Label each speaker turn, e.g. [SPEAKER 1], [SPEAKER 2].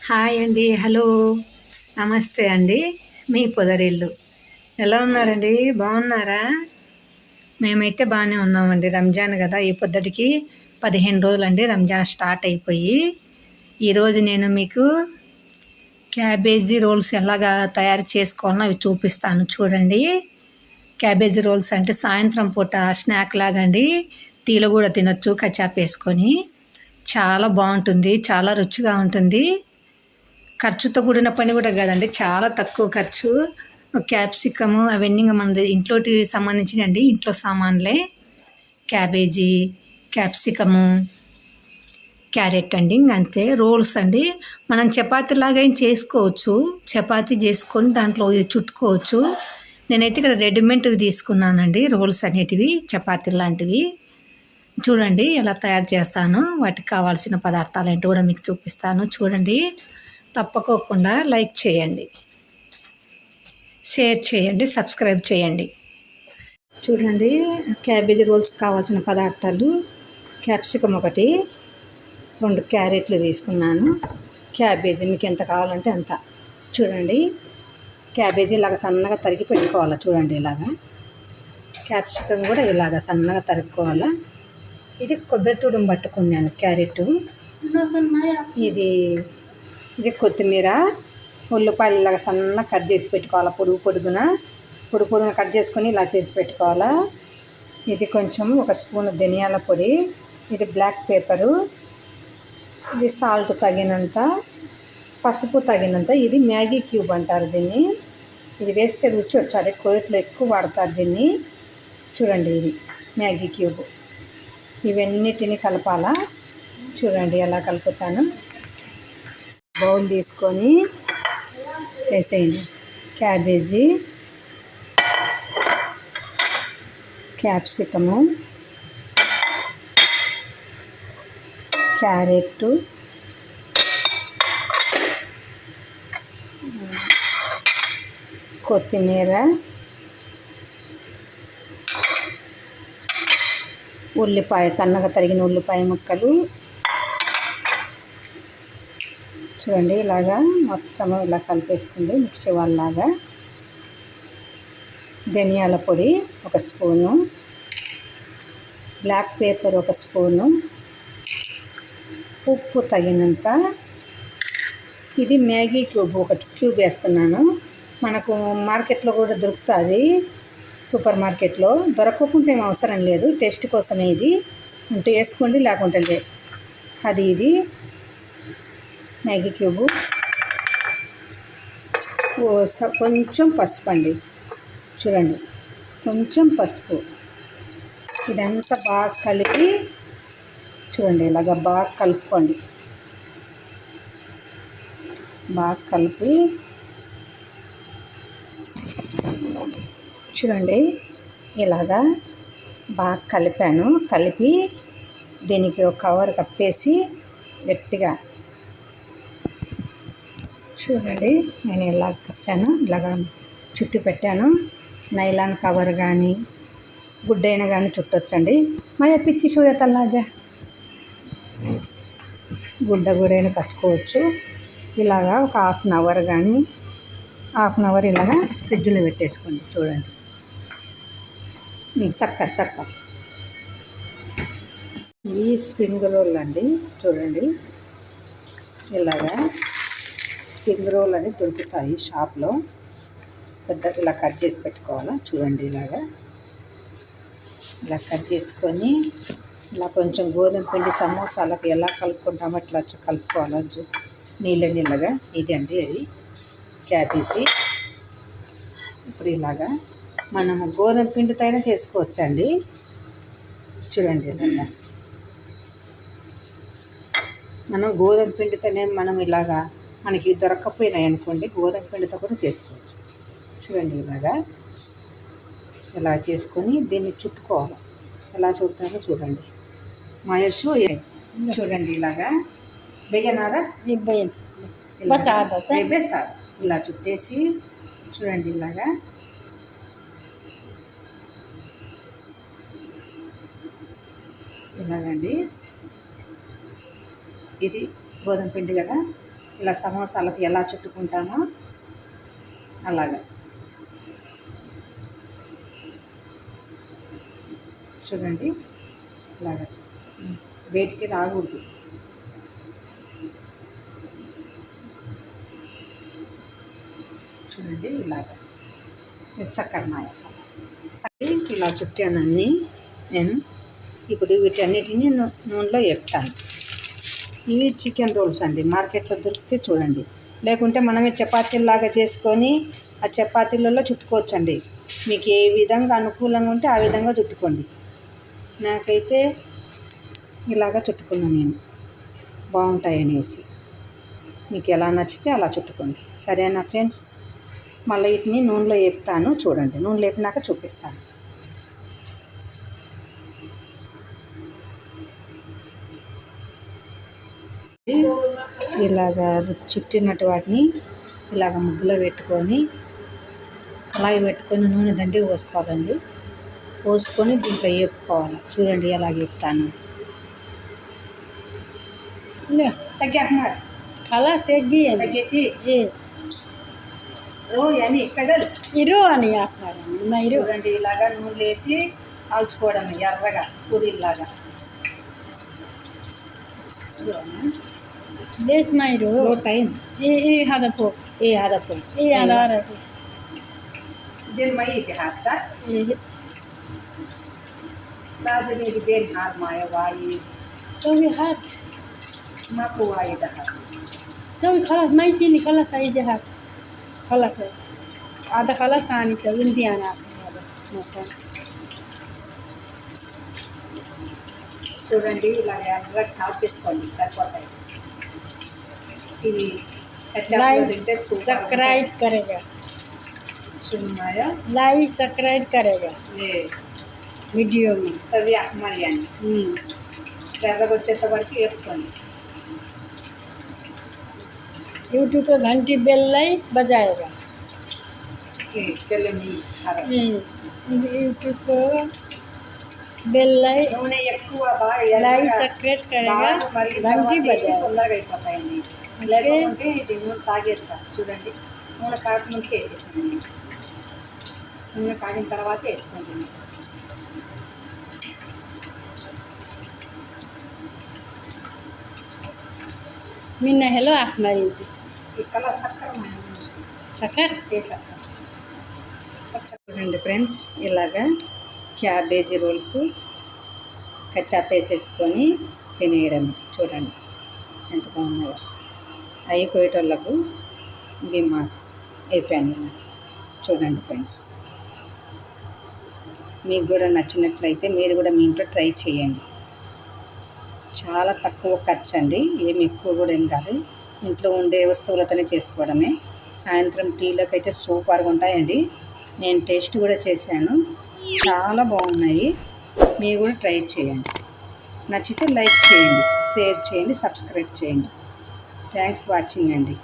[SPEAKER 1] Hi అండి hello. నమస్తే అండి మీ పొదరిల్లు. ఎలా ఉన్నారండి? బాగున్నారా? మేమైతే బాగానే ఉన్నామండి. రంజాన్ కదా ఈ పొద్దుటికి పదిహేను రోజులండి రంజాన్ స్టార్ట్ అయిపోయి ఈరోజు నేను మీకు క్యాబేజీ రోల్స్ ఎలాగా తయారు చేసుకోవాలో అవి చూపిస్తాను. చూడండి. క్యాబేజీ రోల్స్ అంటే సాయంత్రం పూట స్నాక్ లాగా అండి టీలో కూడా తినొచ్చు కచాప్ వేసుకొని. చాలా బాగుంటుంది చాలా రుచిగా ఉంటుంది. ఖర్చుతో కూడిన పని కూడా కాదండి చాలా తక్కువ ఖర్చు. క్యాప్సికము అవన్నీ ఇంకా మన ఇంట్లోకి సంబంధించిన అండి ఇంట్లో సామాన్లే. క్యాబేజీ క్యాప్సికము క్యారెట్ అండి అంతే. రోల్స్ అండి మనం చపాతీ లాగా చేసుకోవచ్చు. చపాతీ చేసుకొని దాంట్లో ఇది చుట్టుకోవచ్చు. నేనైతే ఇక్కడ రెడీమేడ్ తీసుకున్నానండి. రోల్స్ అనేటివి చపాతీ లాంటివి. చూడండి ఎలా తయారు చేస్తాను. వాటికి కావాల్సిన పదార్థాలు ఏంటో కూడా మీకు చూపిస్తాను. చూడండి. తప్పకోకుండా లైక్ చేయండి. షేర్ చేయండి. సబ్స్క్రైబ్ చేయండి. చూడండి. క్యాబేజీ రోల్స్ కావాల్సిన పదార్థాలు. క్యాప్సికమ్ ఒకటి రెండు క్యారెట్లు తీసుకున్నాను. క్యాబేజీ మీకు ఎంత కావాలంటే అంత. చూడండి. క్యాబేజీ ఇలాగ సన్నగా తరిగి పెట్టుకోవాలా చూడండి ఇలాగా. క్యాప్సికమ్ కూడా ఇలాగ సన్నగా తరుక్కోవాలా. ఇది కొబ్బరి తుడుం పట్టుకున్నాను క్యారెట్. ఇది ఇది కొత్తిమీర ఉల్లిపాయలు ఇలాగ సన్నగా కట్ చేసి పెట్టుకోవాలి పొడుగు పొడుగున. పొడుగు పొడుగున కట్ చేసుకొని ఇలా చేసి పెట్టుకోవాలా. ఇది కొంచెం ఒక స్పూన్ ధనియాల పొడి ఇది బ్లాక్ పేపరు. ఇది సాల్ట్ తగినంత. పసుపు తగినంత ఇది మ్యాగీ క్యూబ్ అంటారు దీన్ని. ఇది వేస్తే రుచి వచ్చాలి కోయట్లో ఎక్కువ వాడతారు దీన్ని. చూడండి ఇది మ్యాగీ క్యూబ్. ఇవన్నిటిని కలపాలా? చూడండి ఎలా కలుపుతాను. బౌల్ తీసుకొని వేసేయండి. క్యాబేజీ క్యాప్సికము క్యారెట్ కొత్తిమీర ఉల్లిపాయ సన్నగా తరిగిన ఉల్లిపాయ ముక్కలు. చూడండి ఇలాగా మొత్తం ఇలా కలిపేసుకోండి మిక్సీ వాళ్ళలాగా. ధనియాల పొడి ఒక స్పూను. బ్లాక్ పేపర్ ఒక స్పూను. ఉప్పు తగినంత. ఇది మ్యాగీ క్యూబ్ ఒక క్యూబ్ వేస్తున్నాను. మనకు మార్కెట్లో కూడా దొరుకుతుంది సూపర్ మార్కెట్లో. దొరకకుంటే ఏం అవసరం లేదు టేస్ట్ కోసమే ఇది. ఉంటే వేసుకోండి లేకుంటే లేదు అది ఇది. Maggi cube. కొంచెం పసుపు అండి. చూడండి కొంచెం పసుపు. ఇదంతా బాగా కలిపి చూడండి ఇలాగ బాగా కలుపుకోండి. బాగా కలిపి చూడండి. ఇలాగా బాగా కలిపాను. కలిపి దీనికి ఒక కవర్ కప్పేసి గట్టిగా చూడండి. నేను ఇలా కప్పాను. ఇలాగా చుట్టి పెట్టాను. నైలాన్ కవర్ కానీ గుడ్డైన కానీ చుట్టొచ్చండి. మయ పిచ్చి చూడతల్లాజా గుడ్డ గుడైన కట్టుకోవచ్చు. ఇలాగా ఒక హాఫ్ అన్ అవర్ కానీ హాఫ్ అన్ అవర్ ఇలాగా ఫ్రిడ్జ్లో పెట్టేసుకోండి. చూడండి. చక్కర చక్కర. ఈ స్ప్రింగ్ రోల్ అండి చూడండి. ఇలాగా స్ప్రింగ్ రోల్ అని దొరుకుతాయి షాప్లో. పెద్ద ఇలా కట్ చేసి పెట్టుకోవాలా? చూడండి ఇలాగా. ఇలా కట్ చేసుకొని ఇలా కొంచెం గోధుమ పిండి సమోసాలకు ఎలా కలుపుకుంటామో అట్లా కలుపుకోవాలా? నీళ్ళ నీళ్ళగా. ఇది అండి అది. క్యాబేజీ. ఇప్పుడు ఇలాగా మనము గోధుమ పిండితో అయినా చేసుకోవచ్చండి. చూడండి మనం గోధుమ పిండితోనే మనం ఇలాగా మనకి దొరకకపోయినాయి అనుకోండి గోధుమ పిండితో కూడా చేసుకోవచ్చు. చూడండి ఇలాగా. ఇలా చేసుకొని దీన్ని చుట్టుకోవాలి. ఎలా చుడతారో చూడండి. మహేష్ చూడండి ఇలాగా. వెయ్యనారా వేసారు ఇలా చుట్టేసి చూడండి ఇలాగా. ఇలాగండి ఇది గోధుమ పిండి కదా. ఇలా సమోసాలకు ఎలా చుట్టుకుంటామో అలాగా. చూడండి. ఇలాగా. వేటికి రాకూడదు. చూడండి ఇలాగా. మిస్సక్కర్మాయ ఇలా చుట్టానన్నీ నేను ఇప్పుడు వీటన్నిటిని నూనెలో వేపుతాను ఇవి చికెన్ రోల్స్ అండి. మార్కెట్లో దొరికితే చూడండి. లేకుంటే మనమే చపాతీలాగా చేసుకొని ఆ చపాతీలలో చుట్టుకోవచ్చండి. మీకు ఏ విధంగా అనుకూలంగా ఉంటే ఆ విధంగా చుట్టుకోండి. నాకైతే ఇలాగా చుట్టుకున్నాను నేను. బాగుంటాయి అనేసి. మీకు ఎలా నచ్చితే అలా చుట్టుకోండి. సరేనా ఫ్రెండ్స్? మళ్ళీ వీటిని నూనెలో వేపుతాను చూడండి. నూనెలో వేపినాక చూపిస్తాను. ఇలాగ చుట్టినట్టు వాటిని ఇలాగ ముగ్గులో పెట్టుకొని కళాయి పెట్టుకొని నూనె దండిగా పోసుకోవాలండి. పోసుకొని దీంట్లో వేపుకోవాలి. చూడండి ఎలా చెప్తాను
[SPEAKER 2] అలా
[SPEAKER 1] తగ్గి అని
[SPEAKER 2] అని వేస్తున్నారు.
[SPEAKER 1] చూడండి ఇలాగా నూనె వేసి కాల్చుకోవడం ఎర్రగా పూరిలాగా
[SPEAKER 2] देश में इरो
[SPEAKER 1] లో టైం
[SPEAKER 2] ये ये हदा पो
[SPEAKER 1] ఏ ఆదపు
[SPEAKER 2] ये हदा रे
[SPEAKER 1] దీని మై ఇతిహాస
[SPEAKER 2] ये
[SPEAKER 1] రాజనీతి దేని హార్మాయ వాయి
[SPEAKER 2] सो भी हाथ
[SPEAKER 1] మాకు వాయి దహ
[SPEAKER 2] सो भी खलास मैं इसी खलास आई जे हाथ खलास है आधा खलास खानी से उनती आना मसा
[SPEAKER 1] చూడండి ఇలా ఎర్రగా కాల్చేసుకోండి సరిపోతాయి
[SPEAKER 2] सब्सक्राइब करेगा। लाइक सब्सक्राइब करेगा। वीडियो में।
[SPEAKER 1] सभी
[SPEAKER 2] हमारे
[SPEAKER 1] यानी हम्म। ज़्यादा बच्चे
[SPEAKER 2] यूट्यूब पर घंटी बेल नहीं बजाएगा। यूट्यूब
[SPEAKER 1] हम्म। पर
[SPEAKER 2] बेल
[SPEAKER 1] लाइक
[SPEAKER 2] सब्सक्राइब करेगा। घंटी बजाएगा।
[SPEAKER 1] లేకపోతే ఇది నూనె తాగేచ్చా సార్ చూడండి. నూనె కాకముందుకే వేసేసానండి నూనె కాగిన తర్వాత వేసుకుంటుంది. నిన్న హెలో ఆఫ్
[SPEAKER 2] మ్యారేజ్
[SPEAKER 1] ఇక్కడ సక్కర సక్కర చూడండి ఫ్రెండ్స్ ఇలాగా క్యాబేజీ రోల్స్ కచ్చాపేసేసుకొని తినేయడం చూడండి ఎంత బాగున్నాయో. అవి కోయేటోళ్ళకు బీమా మా అయిపోయాను చూడండి ఫ్రెండ్స్. మీకు కూడా నచ్చినట్లయితే మీరు కూడా మీ ఇంట్లో ట్రై చేయండి. చాలా తక్కువ ఖర్చు అండి ఏమి ఎక్కువ కూడా ఏం కాదు. ఇంట్లో ఉండే వస్తువులతోనే చేసుకోవడమే. సాయంత్రం టీలోకి అయితే సూపర్గా ఉంటాయండి. నేను టేస్ట్ కూడా చేశాను. చాలా బాగున్నాయి. మీరు కూడా ట్రై చేయండి. నచ్చితే లైక్ చేయండి షేర్ చేయండి సబ్స్క్రైబ్ చేయండి. థ్యాంక్స్ వాచింగ్ అండి